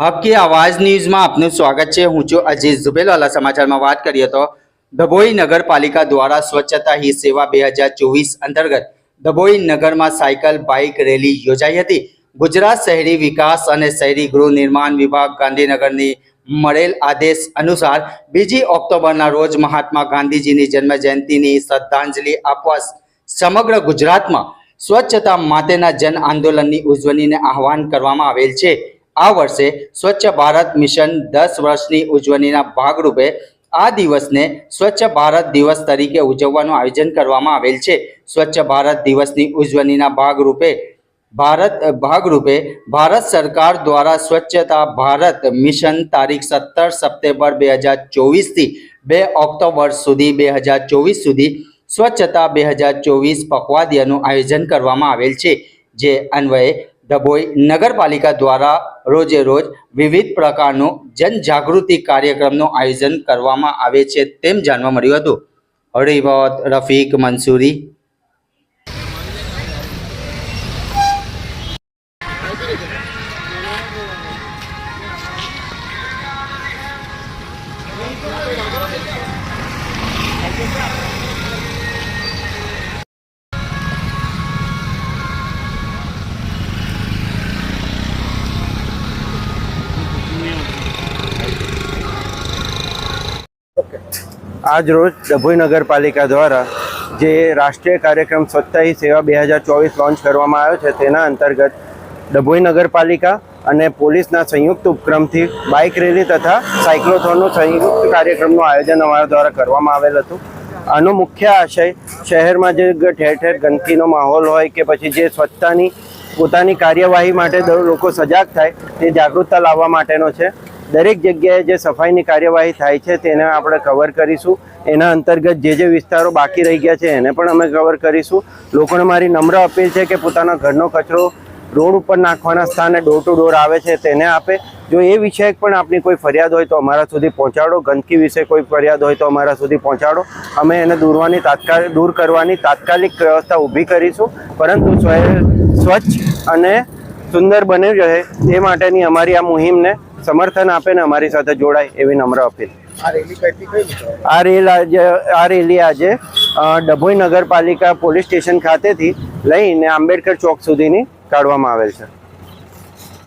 હકી આવાજ ન્યૂઝમાં આપનું સ્વાગત છે. હું છું અજીત ઝુબેલાલા સમાચારમાં વાત કરીએ તો ડભોઈ નગરપાલિકા દ્વારા સ્વચ્છતા હી સેવા બે હજાર ચોવીસ અંતર્ગત ડભોઈ નગરમાં સાયકલ, બાઇક રેલી યોજાઈ હતી. ગુજરાત શહેરી વિકાસ અને શહેરી ગૃહ નિર્માણ વિભાગ ગાંધીનગરની મળેલ આદેશ અનુસાર બીજી ઓક્ટોબરના રોજ મહાત્મા ગાંધીજીની જન્મ જયંતિની શ્રદ્ધાંજલિ આપવા સમગ્ર ગુજરાતમાં સ્વચ્છતા માટેના જન આંદોલનની ઉજવણીને આહવાન કરવામાં આવેલ છે. આ વર્ષે સ્વચ્છ ભારત મિશન દસ વર્ષની ઉજવણીના ભાગરૂપે આ દિવસને સ્વચ્છ ભારત દિવસ તરીકે ઉજવવાનું આયોજન કરવામાં આવેલ છે. સ્વચ્છ ભારત દિવસની ઉજવણીના ભાગરૂપે ભારત ભાગરૂપે ભારત સરકાર દ્વારા સ્વચ્છતા ભારત મિશન તારીખ સત્તર સપ્ટેમ્બર બે હજાર ચોવીસથી બે ઓક્ટોબર સુધી બે હજાર ચોવીસ સુધી સ્વચ્છતા બે હજાર ચોવીસ પખવાદિયાનું આયોજન કરવામાં આવેલ છે. જે અન્વયે ડભોઈ નગરપાલિકા દ્વારા રોજે રોજ વિવિધ પ્રકારનું જનજાગૃતિ કાર્યક્રમનું આયોજન કરવામાં આવે છે તેમ જાણવા મળ્યું હતું. હરિવત રફીક, મંસૂરી. આજ રોજ ડભોઈ નગરપાલિકા દ્વારા જે રાષ્ટ્રીય કાર્યક્રમ સ્વચ્છતા હી સેવા બે હજાર ચોવીસ લોન્ચ કરવામાં આવ્યો છે, તેના અંતર્ગત ડભોઈ નગરપાલિકા અને પોલીસના સંયુક્ત ઉપક્રમથી બાઇક રેલી તથા સાયક્લોથોનનું સંયુક્ત કાર્યક્રમનું આયોજન અમારા દ્વારા કરવામાં આવેલ હતું. આનો મુખ્ય આશય શહેરમાં જે ઠેર ઠેર ગંદકીનો માહોલ હોય કે પછી જે સ્વચ્છતાની પોતાની કાર્યવાહી માટે લોકો સજાગ થાય તે જાગૃતતા લાવવા માટેનો છે. દરેક જગ્યાએ જે સફાઈની કાર્યવાહી થાય છે તેને આપણે કવર કરીશું. એના અંતર્ગત જે જે વિસ્તારો બાકી રહી ગયા છે એને પણ અમે કવર કરીશું. લોકોને મારી નમ્ર અપીલ છે કે પોતાના ઘરનો કચરો રોડ ઉપર નાખવાના સ્થાને ડોર ટુ ડોર આવે છે તેને આપે. જો એ વિષયક પણ આપની કોઈ ફરિયાદ હોય તો અમારા સુધી પહોંચાડો. ગંદકી વિશે કોઈ ફરિયાદ હોય તો અમારા સુધી પહોંચાડો. અમે એને દૂરવાની તાત્કાલિક દૂર કરવાની તાત્કાલિક વ્યવસ્થા ઊભી કરીશું. પરંતુ સ્વ- સ્વચ્છ અને સુંદર બની રહે તે માટેની અમારી આ મુહિમને સમર્થન આપે ને અમારી સાથે જોડાય એવી નમ્ર અપીલ. આ રેલ આજે આ રેલી આજે ડભોઈ નગરપાલિકા પોલીસ સ્ટેશન ખાતેથી લઈને આંબેડકર ચોક સુધીની કાઢવામાં આવેલ છે.